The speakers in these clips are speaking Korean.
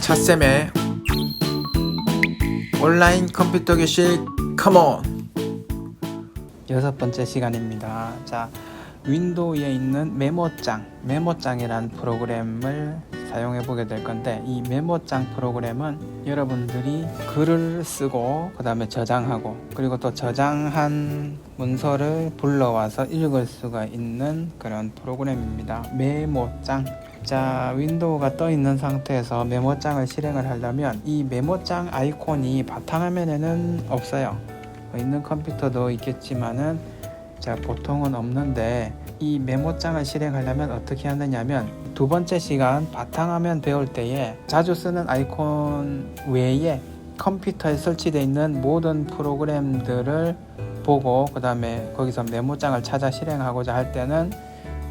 차쌤의 온라인 컴퓨터 교실 컴온 여섯 번째 시간입니다. 자, 윈도우에 있는 메모장, 메모장이라는 프로그램을 사용해 보게 될 건데 이 메모장 프로그램은 여러분들이 글을 쓰고 그 다음에 저장하고 그리고 또 저장한 문서를 불러와서 읽을 수가 있는 그런 프로그램입니다. 메모장. 자, 윈도우가 떠 있는 상태에서 메모장을 실행을 하려면 이 메모장 아이콘이 바탕화면에는 없어요. 뭐 있는 컴퓨터도 있겠지만은 자, 보통은 없는데 이 메모장을 실행하려면 어떻게 하느냐면 두 번째 시간 바탕화면 배울 때에 자주 쓰는 아이콘 외에 컴퓨터에 설치되어 있는 모든 프로그램들을 보고 그 다음에 거기서 메모장을 찾아 실행하고자 할 때는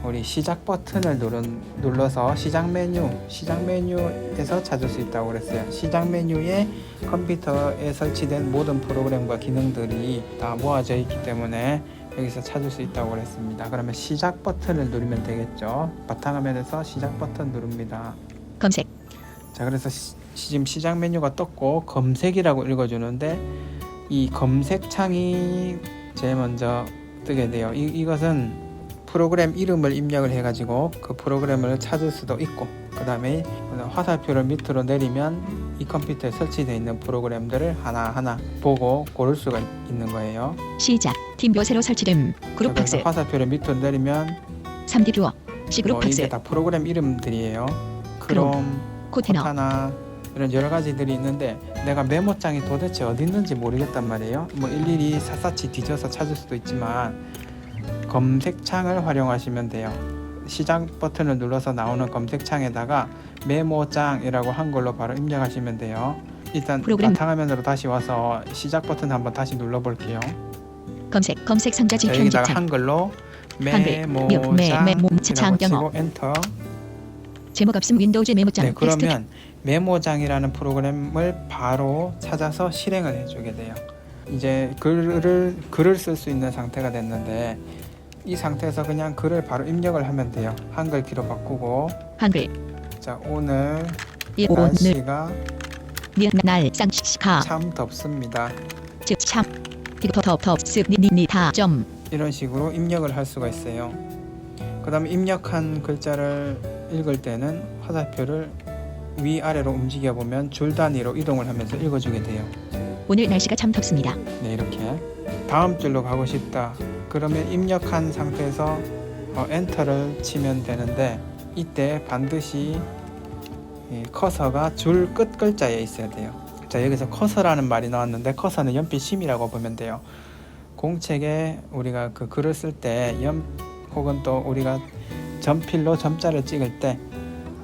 우리 시작 버튼을 누른, 눌러서 시작 메뉴, 시작 메뉴에서 찾을 수 있다고 그랬어요. 시작 메뉴에 컴퓨터에 설치된 모든 프로그램과 기능들이 다 모아져 있기 때문에 여기서 찾을 수 있다고 그랬습니다. 그러면 시작 버튼을 누르면 되겠죠. 바탕화면에서 시작 버튼 누릅니다. 검색, 자, 그래서 시, 지금 시작 메뉴가 떴고 검색이라고 읽어주는데 이 검색 창이 제일 먼저 뜨게 돼요. 이, 이것은 프로그램 이름을 입력을 해가지고 그 프로그램을 찾을 수도 있고 그 다음에 화살표를 밑으로 내리면 이 컴퓨터에 설치되어 있는 프로그램들을 하나하나 보고 고를 수가 있- 있는 거예요. 시작, 팀뷰 새로 설치됨, 자, 그룹 박스, 화살표를 밑으로 내리면 3D 뷰어, C그룹 뭐 박스, 이게 다 프로그램 이름들이에요. 크롬, 코테너, 코타나 이런 여러 가지들이 있는데 내가 메모장이 도대체 어디 있는지 모르겠단 말이에요. 뭐 일일이 샅샅이 뒤져서 찾을 수도 있지만 검색창을 활용하시면 돼요. 시작 버튼을 눌러서 나오는 검색창에다가 메모장이라고 한글로 바로 입력하시면 돼요. 일단 프로그램. 바탕화면으로 다시 와서 시작 버튼 한번 다시 눌러볼게요. 검색, 검색 상자 자, 지 여기다가 편집창, 한글로 한글, 메모장 메- 메모장. 치고 엔터 제목 없음 윈도우즈 메모장, 네, 그러면 메모장이라는 프로그램을 바로 찾아서 실행을 해주게 돼요. 이제 글을 글을 쓸 수 있는 상태가 됐는데 이 상태에서 그냥 글을 바로 입력을 하면 돼요. 한글 키로 바꾸고 한글, 자 오늘 이 오늘, 날씨가 니, 날, 쌍시카, 참 덥습니다. 즉, 참, 이거 더, 더, 습, 니, 니, 니, 다, 점, 이런 식으로 입력을 할 수가 있어요. 그다음에 입력한 글자를 읽을 때는 화살표를 위아래로 움직여 보면 줄 단위로 이동을 하면서 읽어주게 돼요. 오늘 날씨가 참 덥습니다. 네 이렇게 다음 줄로 가고 싶다 그러면 입력한 상태에서 어, 엔터를 치면 되는데 이때 반드시 이 커서가 줄 끝 글자에 있어야 돼요. 자 여기서 커서라는 말이 나왔는데 커서는 연필 심이라고 보면 돼요. 공책에 우리가 그 글을 쓸 때 연 혹은 또 우리가 점필로 점자를 찍을 때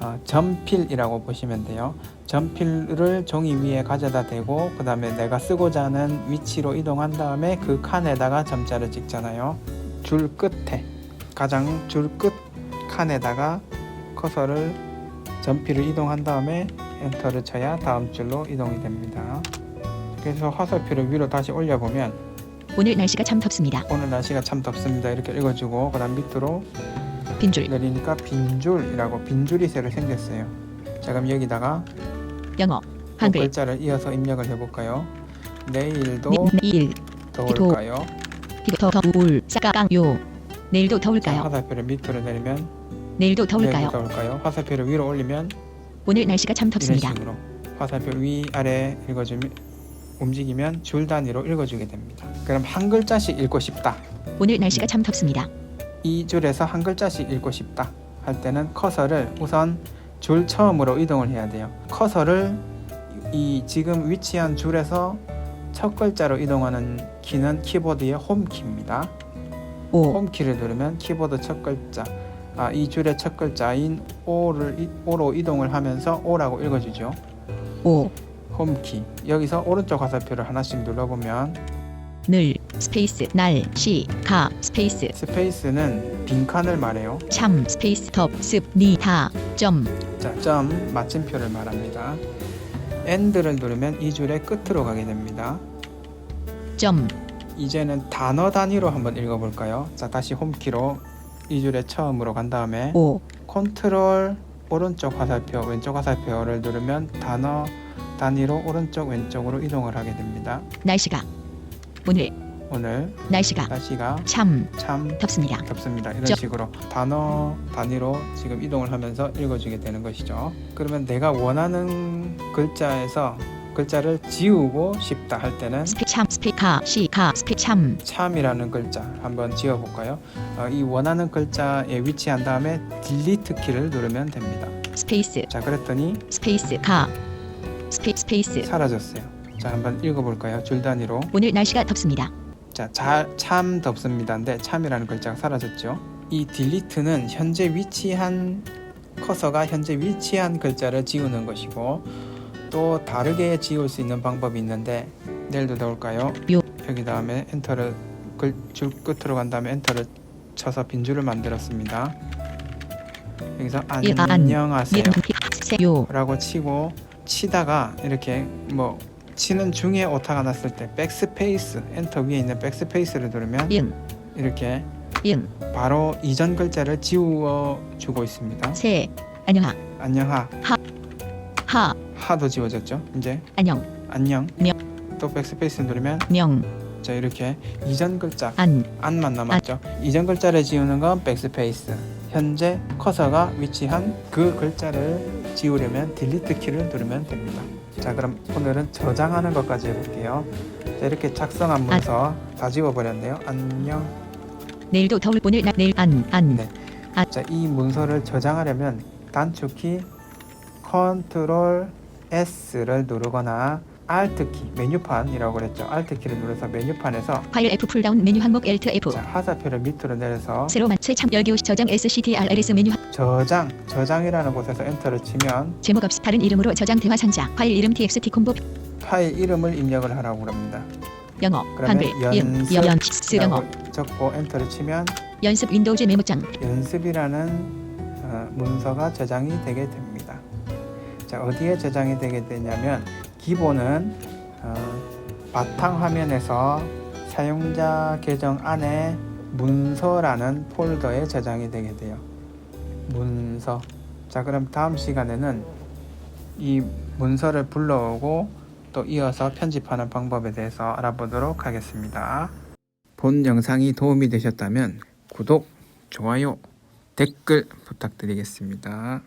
어, 점필이라고 보시면 돼요 전필을 종이 위에 가져다 대고 그 다음에 내가 쓰고자 하는 위치로 이동한 다음에 그 칸에다가 점자를 찍잖아요. 줄 끝에 가장 줄 끝 칸에다가 커서를 전필을 이동한 다음에 엔터를 쳐야 다음 줄로 이동이 됩니다. 그래서 화살표를 위로 다시 올려보면 오늘 날씨가 참 덥습니다. 오늘 날씨가 참 덥습니다. 이렇게 읽어주고 그 다음 밑으로 빈줄, 내리니까 빈줄이라고 빈줄이 새로 생겼어요. 자 그럼 여기다가 영어, 또 한글, 글자를 이어서 입력을 해볼까요? 내일도 니, 내일, 더울까요? 더, 더, 울, 싸깡, 요, 내일도 자, 더울까요? 화살표를 밑으로 내리면 내일도 내일도 더울까요? 더울까요? 화살표를 위로 올리면 오늘 날씨가 참 이런 덥습니다. 식으로 화살표 위 아래 읽어주면 움직이면 줄 단위로 읽어주게 됩니다. 그럼 한 글자씩 읽고 싶다. 오늘 날씨가 참 덥습니다. 이 줄에서 한 글자씩 읽고 싶다 할 때는 커서를 우선 줄 처음으로 이동을 해야 돼요. 커서를 이 지금 위치한 줄에서 첫 글자로 이동하는 키는 키보드의 홈키입니다. 오, 홈키를 누르면 키보드 첫 글자, 아, 이 줄의 첫 글자인 O를 이- O로 이동을 하면서 O라고 읽어주죠. 오, 홈키. 여기서 오른쪽 화살표를 하나씩 눌러보면 늘, 스페이스, 날, 시, 가, 스페이스, 스페이스는 빈칸을 말해요. 참, 스페이스, 덥, 습, 니, 다, 점, 자, 점 마침표를 말합니다. 엔드를 누르면 이 줄의 끝으로 가게 됩니다. 점, 이제는 단어 단위로 한번 읽어볼까요? 자, 다시 홈키로 이 줄의 처음으로 간 다음에 오, 컨트롤 오른쪽 화살표, 왼쪽 화살표를 누르면 단어 단위로 오른쪽 왼쪽으로 이동을 하게 됩니다. 날씨가 오늘 오늘 날씨가 날씨가 참 참 덥습니다. 덥습니다. 이런 저- 식으로 단어 단위로 지금 이동을 하면서 읽어주게 되는 것이죠. 그러면 내가 원하는 글자에서 글자를 지우고 싶다 할 때는 스피 참 스피카 시카 스피 참 참이라는 글자 한번 지어볼까요? 어, 이 원하는 글자에 위치한 다음에 딜리트 키를 누르면 됩니다. 스페이스 자, 그랬더니 스페이스 카 스페 스페이스 사라졌어요. 자, 한번 읽어볼까요? 줄 단위로. 오늘 날씨가 덥습니다. 자, 잘, 참 덥습니다인데 참이라는 글자가 사라졌죠. 이 딜리트는 현재 위치한 커서가 현재 위치한 글자를 지우는 것이고 또 다르게 지울 수 있는 방법이 있는데 내일도 넣을까요? 요. 여기 다음에 엔터를 글, 줄 끝으로 간 다음에 엔터를 쳐서 빈 줄을 만들었습니다. 여기서 예, 아, 안. 안녕하세요. 세요 라고 치고 치다가 이렇게 뭐 치는 중에 오타가 났을 때 백스페이스 엔터 위에 있는 백스페이스를 누르면 응 이렇게 응, 바로 이전 글자를 지워 주고 있습니다. 세, 안녕하, 안녕하. 하, 하도 지워졌죠. 이제? 안녕, 안녕. 명. 또 백스페이스 누르면 명, 자 이렇게 이전 글자. 안, 안만 남았죠. 이전 글자를 지우는 건 백스페이스. 현재 커서가 위치한 그 글자를 지우려면 딜리트 키를 누르면 됩니다. 자 그럼 오늘은 저장하는 것까지 해볼게요. 자, 이렇게 작성한 문서 다 지워버렸네요. 안녕. 내일도 더울 오늘 날 내일 안, 안, 네. 자이 문서를 저장하려면 단축키 컨트롤 S를 누르거나 Alt 키 메뉴판이라고 그랬죠. Alt 키를 눌러서 메뉴판에서 파일 F 풀다운 메뉴 항목 Alt F 자 화살표를 밑으로 내려서 새로 만체 참 열기 후 저장 SCTRLS 메뉴 하- 저장 저장이라는 곳에서 엔터를 치면 제목 없이 다른 이름으로 저장 대화 상자 파일 이름 TXT 콤보 파일 이름을 입력을 하라고 합니다. 영어 그러면 한글 영 연습 연스 영어 라고 적고 엔터를 치면 연습 윈도우즈 메모장 연습이라는 어, 문서가 저장이 되게 됩니다. 자 어디에 저장이 되게 되냐면 기본은 어, 바탕 화면에서 사용자 계정 안에 문서라는 폴더에 저장이 되게 돼요. 문서. 자 그럼 다음 시간에는 이 문서를 불러오고 또 이어서 편집하는 방법에 대해서 알아보도록 하겠습니다. 본 영상이 도움이 되셨다면 구독, 좋아요, 댓글 부탁드리겠습니다.